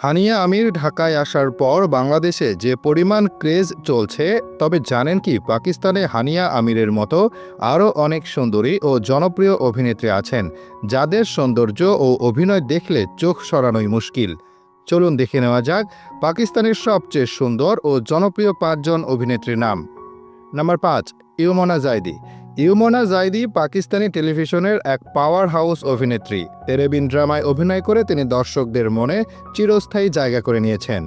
হানিয়া আমির ঢাকায় আসার পর বাংলাদেশে যে পরিমাণ ক্রেজ চলছে, তবে জানেন কি পাকিস্তানে হানিয়া আমিরের মতো আরও অনেক সুন্দরী ও জনপ্রিয় অভিনেত্রী আছেন, যাদের সৌন্দর্য ও অভিনয় দেখলে চোখ সরানোই মুশকিল। চলুন দেখে নেওয়া যাক পাকিস্তানের সবচেয়ে সুন্দর ও জনপ্রিয় পাঁচজন অভিনেত্রীর নাম। নাম্বার পাঁচ, ইউমনা জাইদি ইউমনা জাইদি পাকিস্তানি টেলিভিশনের এক পাওয়ার হাউস অভিনেত্রী। তেরেবিন ড্রামায় অভিনয় করে তিনি দর্শকদের মনে চিরস্থায়ী জায়গা করে নিয়েছেন।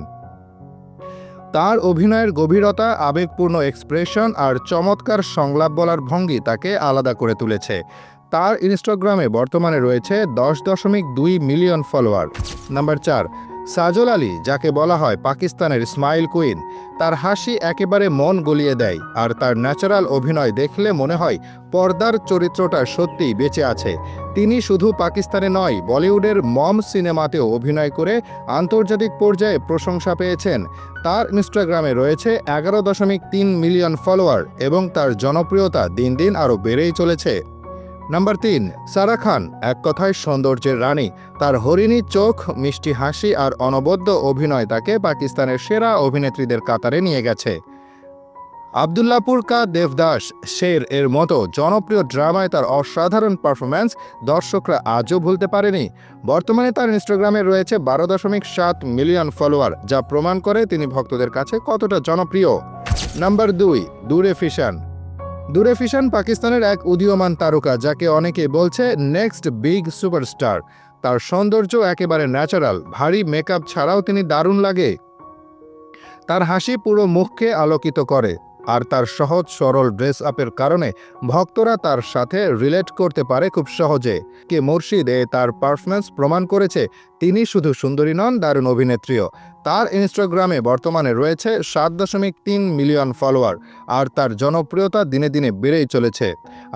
তার অভিনয়ের গভীরতা, আবেগপূর্ণ এক্সপ্রেশন আর চমৎকার সংলাপ বলার ভঙ্গি তাকে আলাদা করে তুলেছে। তার ইনস্টাগ্রামে বর্তমানে রয়েছে দশ দশমিক দুই মিলিয়ন ফলোয়ার নাম্বার চার সাজল আলী, যাকে বলা হয় পাকিস্তানের স্মাইল কুইন, তার হাসি একেবারে মন গলিয়ে দেয় আর তার ন্যাচারাল অভিনয় দেখলে মনে হয় পর্দার চরিত্রটা সত্যিই বেঁচে আছে। তিনি শুধু পাকিস্তানে নয়, বলিউডের মম সিনেমাতেও অভিনয় করে আন্তর্জাতিক পর্যায়ে প্রশংসা পেয়েছেন। তার ইনস্টাগ্রামে রয়েছে এগারো দশমিক তিন মিলিয়ন ফলোয়ার এবং তার জনপ্রিয়তা দিন দিন আরও বেড়েই চলেছে। নাম্বার তিন, সারা খান, এক কথায় সৌন্দর্যের রানী। তার হরিণী চোখ, মিষ্টি হাসি আর অনবদ্য অভিনয় তাকে পাকিস্তানের সেরা অভিনেত্রীদের কাতারে নিয়ে গেছে। আবদুল্লাপুর কা দেবদাস শের এর মতো জনপ্রিয় ড্রামায় তার অসাধারণ পারফরম্যান্স দর্শকরা আজও ভুলতে পারেনি। বর্তমানে তার ইনস্টাগ্রামে রয়েছে বারো দশমিক সাত মিলিয়ন ফলোয়ার, যা প্রমাণ করে তিনি ভক্তদের কাছে কতটা জনপ্রিয়। নাম্বার দুই, দূরে ফিশান। দূরে ফিশান পাকিস্তানের এক উদীয়মান তারকা, যাকে অনেকে বলছে নেক্সট বিগ সুপারস্টার। তার সৌন্দর্য একেবারে ন্যাচারাল, ভারী মেকআপ ছাড়াও তিনি দারুণ লাগে। তার হাসি পুরো মুখকে আলোকিত করে, আর তার সহজ, সরল ড্রেস আপের কারণে ভক্তরা তার সাথে রিলেট করতে পারে খুব সহজে। কে মুর্শিদ এ তার পারফরমেন্স প্রমাণ করেছে তিনি শুধু সুন্দরী নন, দারুণ অভিনেত্রীও। তার ইনস্টাগ্রামে বর্তমানে রয়েছে সাত দশমিক তিন মিলিয়ন ফলোয়ার, আর তার জনপ্রিয়তা দিনে দিনে বেড়েই চলেছে।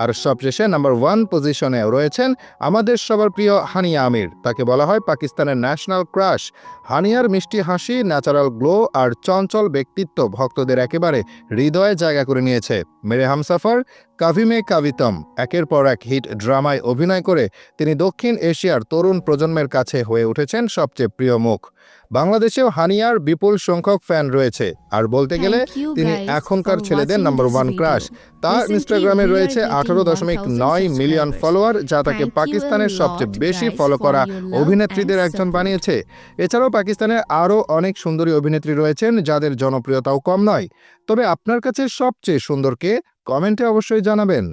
আর সবশেষে নাম্বার ওয়ান পজিশনে রয়েছেন আমাদের সবার প্রিয় হানিয়া আমির। তাকে বলা হয় পাকিস্তানের ন্যাশনাল ক্রাশ। হানিয়ার মিষ্টি হাসি, ন্যাচারাল গ্লো আর চঞ্চল ব্যক্তিত্ব ভক্তদের একেবারে হৃদয়ে জায়গা করে নিয়েছে। মেরে হামসাফার কাভিমে কাভিতম একের পর এক হিট ড্রামায় অভিনয় করে তিনি দক্ষিণ এশিয়ার তরুণ প্রজন্মের কাছে হয়ে উঠেছেন সবচেয়ে প্রিয় মুখ। বাংলাদেশেও হানিয়ার বিপুল সংখ্যক ফ্যান রয়েছে। আর বলতে গেলে তিনি এখনকার ছেলেদের নাম্বার ওয়ান ক্রাশ তার ইনস্টাগ্রামে রয়েছে আঠারো দশমিক নয় মিলিয়ন ফলোয়ার যা তাকে পাকিস্তানের সবচেয়ে বেশি ফলো করা অভিনেত্রীদের একজন বানিয়েছে। এছাড়াও পাকিস্তানের আরও অনেক সুন্দরী অভিনেত্রী রয়েছেন যাদের জনপ্রিয়তাও কম নয়। তবে আপনার কাছে সবচেয়ে সুন্দরকে কমেন্টে অবশ্যই জানাবেন।